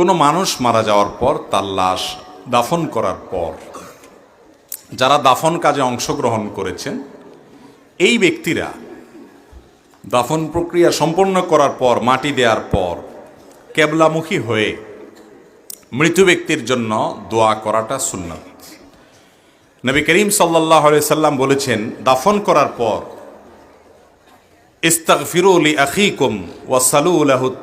কোনো মানুষ মারা যাওয়ার পর তার লাশ দাফন করার পর যারা দাফন কাজে অংশগ্রহণ করেছেন, এই ব্যক্তিরা দাফন প্রক্রিয়া সম্পন্ন করার পর, মাটি দেওয়ার পর, কেবলামুখী হয়ে মৃত ব্যক্তির জন্য দোয়া করাটা সুন্নত। নবী করিম সাল্লাহ সাল্লাম বলেছেন, দাফন করার পর ইস্তাগফিরুলি আখিকুম ওয়াসালু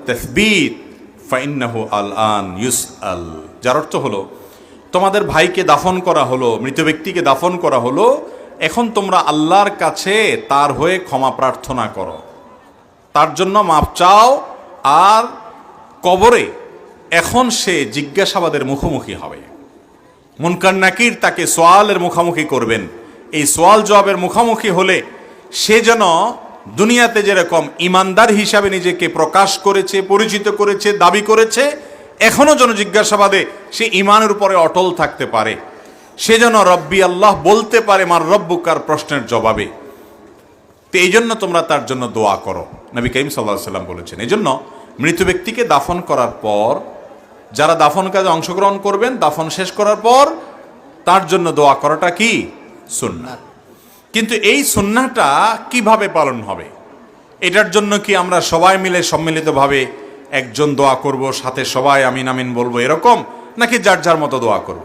তাসবিত। ফাইন্নাহু আল আন ইউস আল যার অর্থ হলো, তোমাদের ভাইকে দাফন করা হলো, মৃত ব্যক্তিকে দাফন করা হলো, এখন তোমরা আল্লাহর কাছে তার হয়ে ক্ষমা প্রার্থনা করো। তার জন্য মাপ চাও, আর কবরে এখন সে জিজ্ঞাসাবাদের মুখোমুখি হবে। মুনকার নাকির তাকে সোয়ালের মুখোমুখি করবেন। এই সোয়াল জবাবের মুখোমুখি হলে সে যেন দুনিয়াতে যেরকম ইমানদার হিসাবে নিজেকে প্রকাশ করেছে, পরিচিত করেছে, দাবি করেছে এখনও যেন জিজ্ঞাসাবাদে সে ইমানের উপরে অটল থাকতে পারে। সে যেন রব্বি আল্লাহ বলতে পারে, মার রব্বুকার প্রশ্নের জবাবে। তো এই জন্য তোমরা তার জন্য দোয়া করো। নবী করিম সাল্লাহ সাল্লাম বলেছেন, এই জন্য মৃত ব্যক্তিকে দাফন করার পর, যারা দাফন কাজে অংশগ্রহণ করবেন, দাফন শেষ করার পর তার জন্য দোয়া করাটা কি? সুন্নাত। কিন্তু এই সুন্নাটা কীভাবে পালন হবে? এটার জন্য কি আমরা সবাই মিলে সম্মিলিতভাবে একজন দোয়া করব, সাথে সবাই আমিন আমিন বলব এরকম? নাকি যার যার মতো দোয়া করব?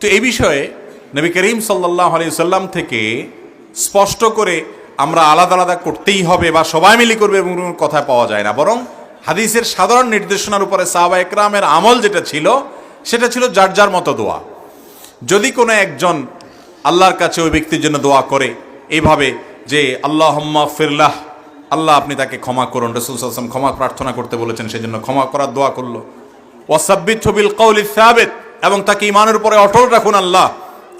তো এই বিষয়ে নবী করিম সাল্লাহ সাল্লাম থেকে স্পষ্ট করে আমরা আলাদা আলাদা করতেই হবে বা সবাই মিলে করবে এবং কথা পাওয়া যায় না। বরং হাদিসের সাধারণ নির্দেশনার উপরে সাহাবা একরামের আমল যেটা ছিল, সেটা ছিল যার যার মতো দোয়া। যদি কোনো একজন আল্লাহর কাছে ওই ব্যক্তির জন্য দোয়া করে এইভাবে যে আল্লাহ ফিরলাহ, আল্লাহ আপনি তাকে ক্ষমা করুন। রসুল আসলাম ক্ষমা প্রার্থনা করতে বলেছেন সেই জন্য ক্ষমা করার দোয়া করল। ওয়াসাব্বিত ছবিল কৌলি সাবেত, এবং তাকে ইমানের উপরে অটল রাখুন আল্লাহ।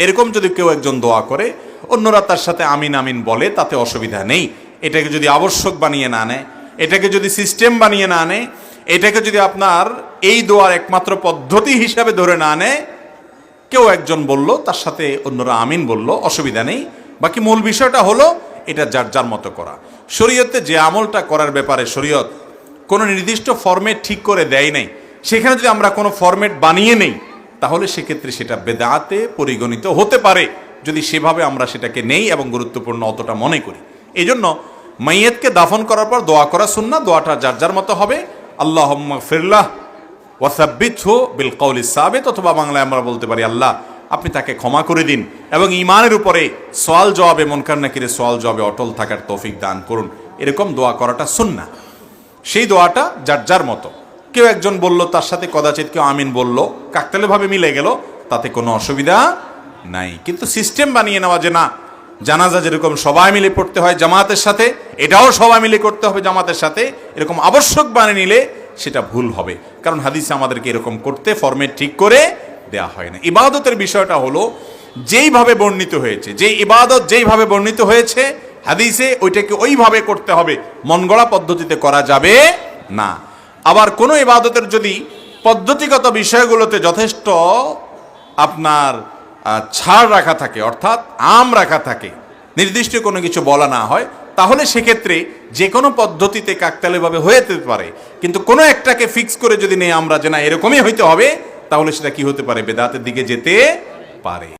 এরকম যদি কেউ একজন দোয়া করে, অন্যরা তার সাথে আমিন আমিন বলে, তাতে অসুবিধা নেই। এটাকে যদি আবশ্যক বানিয়ে না নেয়, এটাকে যদি সিস্টেম বানিয়ে না আনে এটাকে যদি আপনার এই দোয়ার একমাত্র পদ্ধতি হিসাবে ধরে না আনে কেউ একজন বলল, তার সাথে অন্যরা আমিন বলল, অসুবিধা নেই। বাকি মূল বিষয়টা হলো, এটা যার যার মতো করা। শরীয়তে যে আমলটা করার ব্যাপারে শরীয়ত কোনো নির্দিষ্ট ফরম্যাট ঠিক করে দেয় নাই, সেখানে যদি আমরা কোনো ফরম্যাট বানিয়ে নেই, তাহলে সেক্ষেত্রে সেটা বেদাতে পরিগণিত হতে পারে। যদি সেভাবে আমরা সেটাকে নেই এবং গুরুত্বপূর্ণ অতটা মনে করি। এই জন্য মাইয়েতকে দাফন করার পর দোয়া করা শুননা দোয়াটা যার যার মতো হবে। আল্লাহ ফিরলাহ ওয়াসাব্বিত বিল কৌলি সাবেত, অথবা বাংলায় আমরা বলতে পারি, আল্লাহ, আপনি তাকে ক্ষমা করে দিন এবং ইমানের উপরে সোয়াল জবাবে, মনকার নাকিরে সোয়াল জবাবে অটল থাকার তৌফিক দান করুন। এরকম দোয়া করাটা সুন্না সেই দোয়াটা যার যার মতো। কেউ একজন বলল, তার সাথে কদাচিৎ কেউ আমিন বলল কাকতালেভাবে মিলে গেল, তাতে কোনো অসুবিধা নাই। কিন্তু সিস্টেম বানিয়ে নেওয়া যে না, জানাজা যেরকম সবাই মিলে পড়তে হয় জামাতের সাথে, এটাও সবাই মিলে করতে হবে জামাতের সাথে, এরকম আবশ্যক বানিয়ে নিলে সেটা ভুল হবে। কারণ হাদিসে আমাদেরকে এরকম করতে ফর্মেট ঠিক করে দেয়া হয় না। ইবাদতের বিষয়টা হলো, যেইভাবে বর্ণিত হয়েছে যে ইবাদত যেইভাবে বর্ণিত হয়েছে, হাদিসে ওইটাকে ওইভাবে করতে হবে। মন গড়া পদ্ধতিতে করা যাবে না। আবার কোনো ইবাদতের যদি পদ্ধতিগত বিষয়গুলোতে যথেষ্ট আপনার ছাড় রাখা থাকে, অর্থাৎ আম রাখা থাকে, নির্দিষ্ট কোনো কিছু বলা না হয় তাহলে সেক্ষেত্রে যে কোনো পদ্ধতিতে কাকতালেভাবে হয়ে যেতে পারে। কিন্তু কোনো একটাকে ফিক্স করে যদি নেই আমরা যে না এরকমই হইতে হবে, তাহলে সেটা কি হতে পারে? বেদাতের দিকে যেতে পারে।